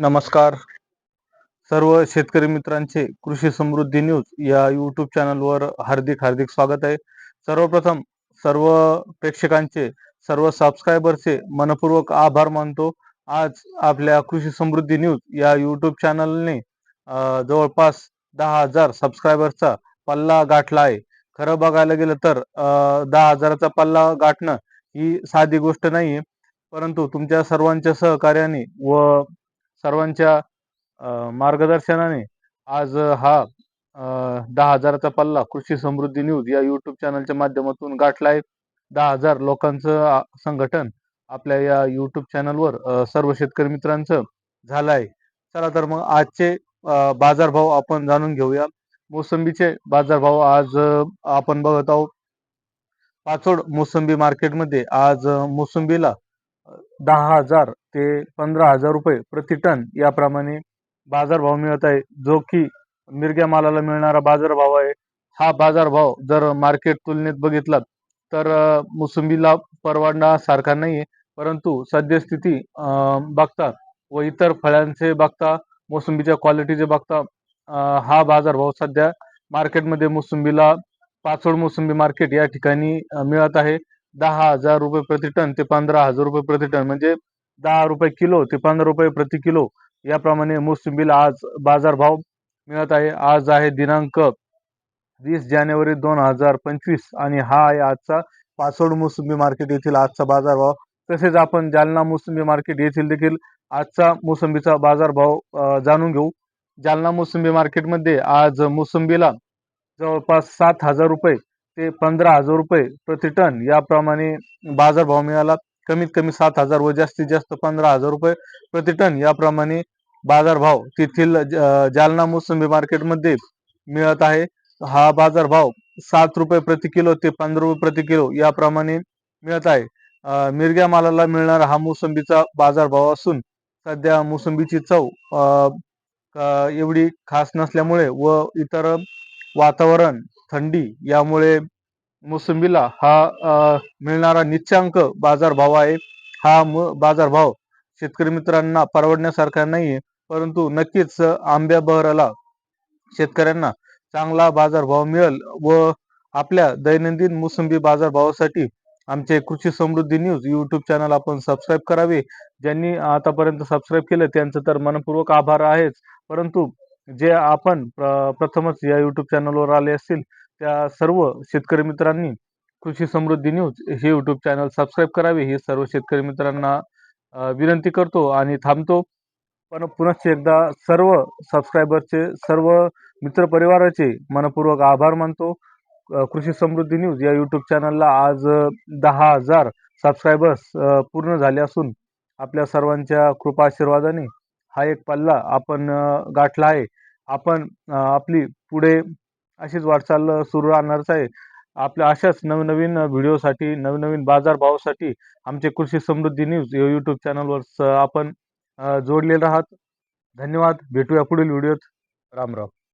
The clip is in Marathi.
नमस्कार. सर्व शेतकरी मित्रांचे कृषी समृद्धी न्यूज या यूट्यूब चॅनलवर हार्दिक हार्दिक स्वागत आहे. सर्वप्रथम सर्व प्रेक्षकांचे सर्व सबस्क्रायबरचे मनपूर्वक आभार मानतो. आज आपल्या कृषी समृद्धी न्यूज या यूट्यूब चॅनलने जवळपास दहा हजार सबस्क्रायबरचा पल्ला गाठला आहे. खरं बघायला गेलं तर दहा हजाराचा पल्ला गाठणं ही साधी गोष्ट नाहीये. परंतु तुमच्या सर्वांच्या सहकार्याने व सर्वांच्या मार्गदर्शनाने आज हा दहा हजाराचा पल्ला कृषी समृद्धी न्यूज या युट्यूब चॅनलच्या माध्यमातून गाठला आहे. दहा हजार लोकांचं संघटन आपल्या या युट्यूब चॅनलवर सर्व शेतकरी मित्रांचं झालं आहे. चला तर मग आजचे बाजारभाव आपण जाणून घेऊया. मोसंबीचे बाजारभाव आज आपण बघत आहोत. पाचोड मोसंबी मार्केटमध्ये आज मोसंबीला दहा हजार ते पंधरा हजार रुपये प्रति टन याप्रमाणे बाजारभाव मिळत आहे. जो की मिरग्या मालाला मिळणारा बाजारभाव आहे. हा बाजारभाव जर मार्केट तुलनेत बघितला तर मोसंबीला मोसंबीला परवडण्यासारखा नाही आहे परंतु सद्यस्थिती बघता व इतर फळांचे बघता मोसंबीच्या क्वालिटीचे बघता हा बाजारभाव सध्या मार्केटमध्ये मोसंबीला पाचोड मोसंबी मार्केट या ठिकाणी मिळत आहे. दहा हजार रुपये प्रति टन ते पंधरा हजार रुपये प्रति टन म्हणजे दहा रुपये किलो ते पंधरा रुपये प्रति किलो याप्रमाणे मोसंबीला आज बाजारभाव मिळत आहे. आज आहे दिनांक वीस जानेवारी दोन हजार पंचवीस आणि हा आहे आजचा पासवर्ड मोसंबी मार्केट येथील आजचा बाजारभाव. तसेच आपण जालना मोसंबी मार्केट येथील देखील आजचा मोसंबीचा बाजारभाव जाणून घेऊ. जालना मोसंबी मार्केटमध्ये आज मोसंबीला जवळपास सात हजार रुपये ते पंधरा हजार रुपये प्रति टन याप्रमाणे बाजारभाव मिळाला. कमीत कमी सात हजार व जास्तीत जास्त पंधरा हजार रुपये प्रति टन याप्रमाणे बाजारभाव तेथील जालना मोसंबी मार्केटमध्ये मिळत आहे. हा बाजारभाव सात रुपये प्रति किलो ते पंधरा रुपये प्रति किलो याप्रमाणे मिळत आहे. मिरग्या मालाला मिळणारा हा मोसंबीचा बाजारभाव असून सध्या मोसंबीची चव एवढी खास नसल्यामुळे व इतर वातावरण थंडी यामुळे मोसंबीला हा मिळणारा निच्चांक बाजारभाव आहे. हा मु- बाजारभाव शेतकरी मित्रांना परवडण्यासारखा नाहीये. परंतु नक्कीच आंब्या बहराला शेतकऱ्यांना चांगला बाजारभाव मिळेल व आपल्या दैनंदिन मोसंबी बाजारभावासाठी आमचे Krushi Samruddhi news YouTube channel आपण सबस्क्राईब करावे. ज्यांनी आतापर्यंत सबस्क्राईब केलं त्यांचं तर मनपूर्वक आभार आहेच. परंतु जे आपण प्र- प्रथमच या युट्यूब चॅनलवर आले असतील त्या सर्व शेतकरी मित्रांनी कृषी समृद्धी न्यूज हे यूट्यूब चॅनल सबस्क्राईब करावे ही सर्व शेतकरी मित्रांना विनंती करतो आणि थांबतो. पण पुनश्च एकदा सर्व सबस्क्रायबरचे सर्व मित्रपरिवाराचे मनपूर्वक आभार मानतो. कृषी समृद्धी न्यूज या यूट्यूब चॅनलला आज दहा हजार सबस्क्रायबर्स पूर्ण झाले असून आपल्या सर्वांच्या कृपा आशीर्वादाने हा एक पल्ला आपण गाठला आहे. आपण आपली पुढे अशीच वाटचाल सुरू राहणारच आहे. आपल्या अशाच नवनवीन व्हिडिओसाठी नवनवीन बाजारभावासाठी आमचे कृषी समृद्धी न्यूज या यूट्यूब चॅनलवर स- आपण जोडलेले आहात. धन्यवाद. भेटूया पुढील व्हिडिओत. राम राम.